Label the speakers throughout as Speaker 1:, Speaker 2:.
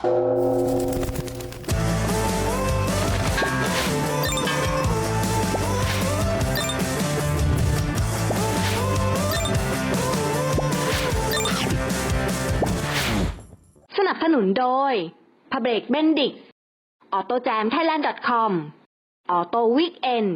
Speaker 1: สนับสนุนโดยพาเบรกเบนดิกออโตแจมไทยแลนด์ .com ออโตวิกเอ็น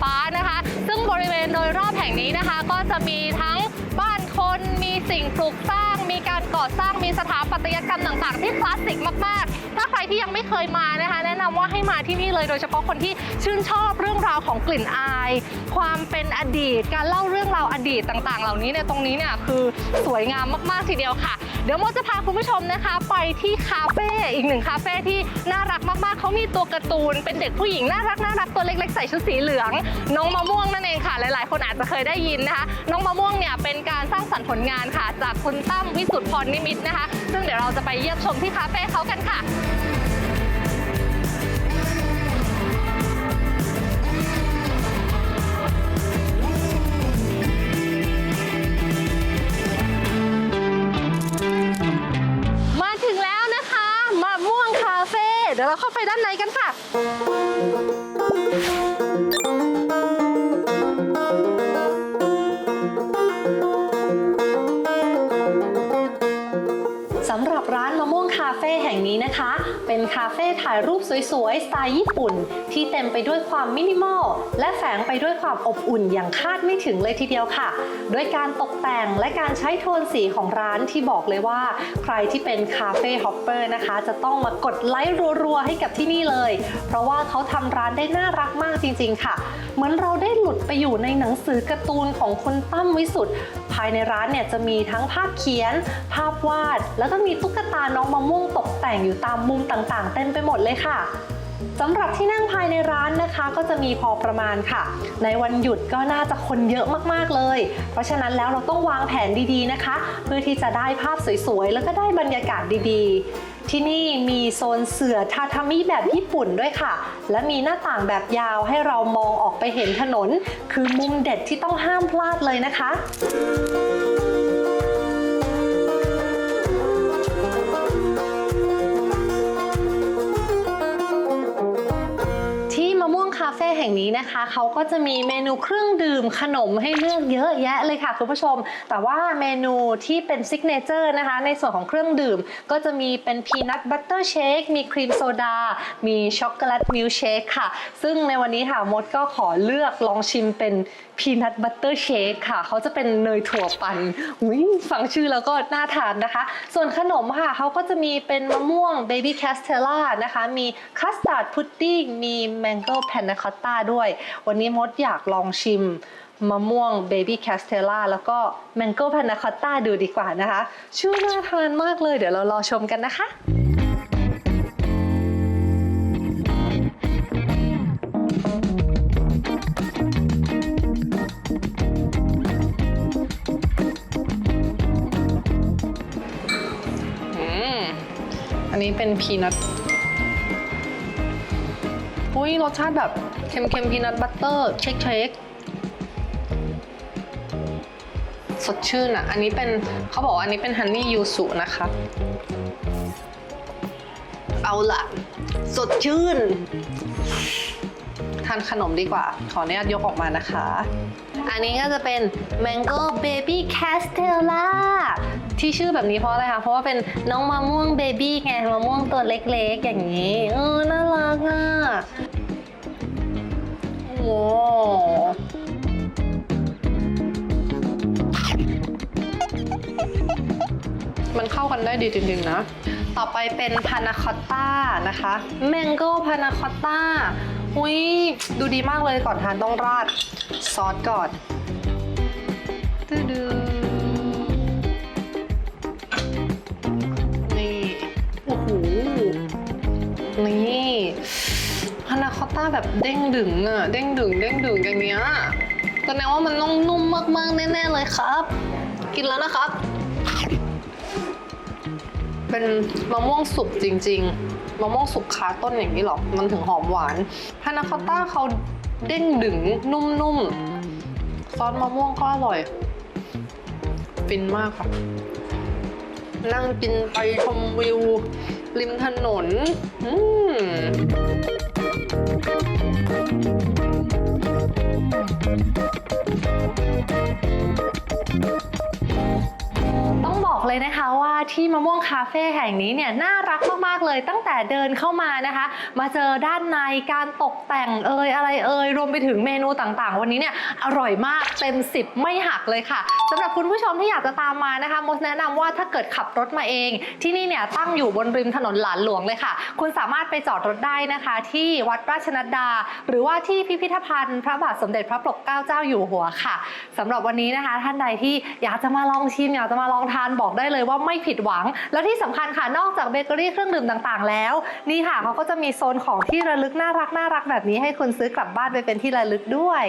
Speaker 2: ฟ้านะคะ ซึ่งบริเวณโดยรอบแห่งนี้นะคะ ก็จะมีทั้งบ้านคนมีสิ่งปลูกสร้างมี การก่อสร้างมีสถาปัตยกรรมต่างๆ ที่คลาสสิกมากๆ ถ้าใครที่ยังไม่เคยมานะคะ แนะนำว่าให้มาที่นี่เลยโดยเฉพาะคนที่ชื่นชอบเรื่องราวของกลิ่นอาย ความเป็นอดีต การเล่าเรื่องราวอดีตต่างๆ เหล่านี้เนี่ยตรงนี้เนี่ยคือสวยงามมากๆทีเดียวค่ะ เดี๋ยวโมจะพาคุณผู้ชมนะคะ ไปที่คาเฟ่อีกหนึ่งคาเฟ่ที่น่ารักมากๆเขามีตัวการ์ตูน เป็นเด็กผู้หญิงน่ารักน่ารักตัวเล็กๆใส่ชุดสีเหลือง น้องมะม่วงนั่นเองค่ะ หลายๆ คนอาจจะเคยได้ยินนะคะ น้องมะม่วงเนี่ยเป็นการสร้างสรรค์ผลงานค่ะ จากคุณตั้มวิสุทธพรนิมิตนะคะ ซึ่งเดี๋ยวเราจะไปเยี่ยมชมที่คาเฟ่เขากันค่ะมาถึงแล้วนะคะมะม่วงคาเฟ่เดี๋ยวเราเข้าไปด้านาเฟ่ถ่ายรูปสวยๆ สไตล์ญี่ปุ่น ที่เต็มไปด้วยความมินิมอล และแฝงไปด้วยความอบอุ่นอย่างคาดไม่ถึงเลยทีเดียวค่ะ ด้วยการตกแต่งและการใช้โทนสีของร้านที่บอกเลยว่า ใครที่เป็นคาเฟ่ฮอปเปอร์นะคะ จะต้องมากดไลค์รัวๆ ให้กับที่นี่เลย เพราะว่าเขาทำร้านได้น่ารักมากจริงๆค่ะ เหมือนเราได้หลุดไปอยู่ในหนังสือการ์ตูนของคุณตั้มวิสุทธ์ ภายในร้านเนี่ยจะมีทั้งภาพเขียน ภาพวาด แล้วก็มีตุ๊กตาน้องมะม่วงตกแต่งอยู่ตามมุมต่างๆ เต็มไปหมดเลยค่ะสำหรับที่นั่งภายในร้านนะคะ ก็จะมีพอประมาณค่ะ ในวันหยุดก็น่าจะคนเยอะมากๆเลย เพราะฉะนั้นแล้วเราต้องวางแผนดีๆนะคะ เพื่อที่จะได้ภาพสวยๆ แล้วก็ได้บรรยากาศดีๆ ที่นี่มีโซนเสือทาทามิแบบญี่ปุ่นด้วยค่ะ และมีหน้าต่างแบบยาวให้เรามองออกไปเห็นถนน คือมุมเด็ดที่ต้องห้ามพลาดเลยนะคะ แห่งนี้นะคะเขาก็จะมีเมนูเครื่องดื่มขนมให้เลือกเยอะแยะเลยค่ะคุณผู้ชม แต่ว่าเมนูที่เป็นซิกเนเจอร์นะคะ ในส่วนของเครื่องดื่ม ก็จะมีเป็นพีนัทบัตเตอร์เชคมีครีมโซดา มีช็อกโกแลตมิลเชคค่ะ ซึ่งในวันนี้ค่ะมดก็ขอเลือกลองชิมเป็นพีนัทบัตเตอร์เชคค่ะ เขาจะเป็นเนยถั่วปั่นฟังชื่อแล้วก็น่าทานนะคะ ส่วนขนมค่ะเขาก็จะมีเป็นมะม่วงเบบี้แคสเทล่านะคะ มีคัสตาร์ดพุดดิ้ง มีแมงโก้แพนนาคอตต้าด้วย วันนี้มดอยากลองชิมมะม่วงเบบี้แคสเทล่าแล้วก็แมงโก้แพนนาคอตต้าดูดีกว่านะคะ ชื่อน่าทานมากเลย เดี๋ยวเรารอชมกันนะคะ อันนี้เป็นพีนัทอุ้ยรสชาติแบบเค็มๆพีนัทบัตเตอร์เช็คเช็คสดชื่นอะ อันนี้เป็นเขาบอกอันนี้เป็นฮันนี่ยูสุนะคะ เอาละสดชื่น ทานขนมดีกว่า ขออนุญาตยกออกมานะคะ อันนี้ก็จะเป็น Mango Baby Castella ที่ชื่อแบบนี้เพราะอะไรคะ เพราะว่าเป็นน้องมะม่วงเบบี้ไง มะม่วงตัวเล็กๆ อย่างนี้ เออ น่ารักอะโอ้มันเข้ากันได้ดีจริงๆนะ ต่อไปเป็นพานาคอตต้านะคะ แมงโก้พานาคอตต้าอุ้ยดูดีมากเลยก่อนทานต้องราดซอสก่อนตื้อ ต้าแบบเด้งดึงอะเด้งดึงเด้งดึงอย่างเนี้ยแสดงว่ามันต้องนุ่มมากๆ แน่ ๆ เลยครับ กินแล้วนะครับ เป็นมะม่วงสุกจริง ๆมะม่วงสุกคาต้นอย่างนี้หรอ มันถึงหอมหวานพานาคอตต้าเขาเด้งดึงนุ่มๆ ซอสมะม่วงก็อร่อย ฟินมากค่ะ นั่งกินไปชมวิว ริมถนน อืม Thank you. มะม่วงคาเฟ่แห่งนี้เนี่ยน่ารักมากๆเลยตั้งแต่เดินเข้ามานะคะ มาเจอด้านในการตกแต่งเอ่ยอะไรเอ่ยรวมไปถึงเมนูต่างๆ วันนี้เนี่ยอร่อยมากเต็ม 10 ไม่หักเลยค่ะสำหรับคุณผู้ชมที่อยากจะตามมานะคะมดแนะนำว่าถ้าเกิดขับรถมาเอง ที่นี่เนี่ยตั้งอยู่บนริมถนนหลานหลวงเลยค่ะ คุณสามารถไปจอดรถได้นะคะ ที่วัดราชนัดดา หรือว่าที่พิพิธภัณฑ์พระบาทสมเด็จพระปกเกล้าเจ้าอยู่หัวค่ะสำหรับวันนี้นะคะ ท่านใดที่อยากจะมาลองชิมอยากจะมาลองทานบอกได้เลยว่าไม่ผิดหวังแล้วที่สำคัญค่ะนอกจากเบเกอรี่เครื่องดื่มต่างๆ แล้ว นี่ค่ะเขาก็จะมีโซนของที่ระลึกน่ารักน่ารักแบบนี้ให้คุณซื้อกลับบ้านไปเป็นที่ระลึกด้วย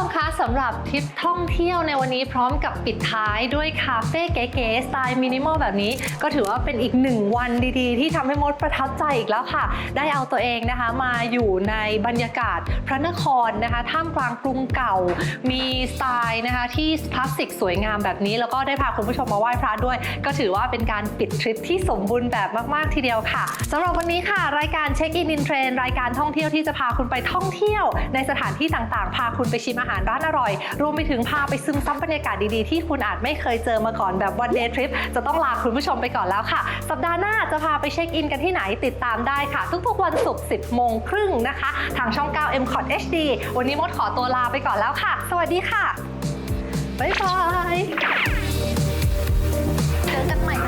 Speaker 2: มคะสำหรับทริปท่องเที่ยวในวันนี้พร้อมกับปิดท้ายด้วยคาเฟ่เก๋ๆสไตล์มินิมอลแบบนี้ ก็ถือว่าเป็นอีกหนึ่งวันดีๆ ที่ทำให้มดประทับใจอีกแล้วค่ะ ได้เอาตัวเองนะคะมาอยู่ในบรรยากาศพระนครนะคะท่ามกลางกรุงเก่า มีสไตล์นะคะที่คลาสสิกสวยงามแบบนี้ แล้วก็ได้พาคุณผู้ชมมาไหว้พระด้วย ก็ถือว่าเป็นการปิดทริปที่สมบูรณ์แบบมากๆทีเดียวค่ะสำหรับวันนี้ค่ะ รายการเช็คอินอินเทรนรายการท่องเที่ยวที่จะพาคุณไปท่องเที่ยว ในสถานที่ต่างๆ พาคุณไปชิมอาหารหารร้านอร่อย รวมไปถึงพาไปซึมซับบรรยากาศดีๆ ที่คุณอาจไม่เคยเจอมาก่อนแบบวันเดย์ทริปจะต้องลาคุณผู้ชมไปก่อนแล้วค่ะ สัปดาห์หน้าจะพาไปเช็คอินกันที่ไหนติดตามได้ค่ะ ทุกๆวันศุกร์ 10 โมงครึ่งนะคะ ทางช่อง 9 m c o t HD วันนี้มดขอตัวลาไปก่อนแล้วค่ะ สวัสดีค่ะ บ๊ายบาย เจอกันใหม่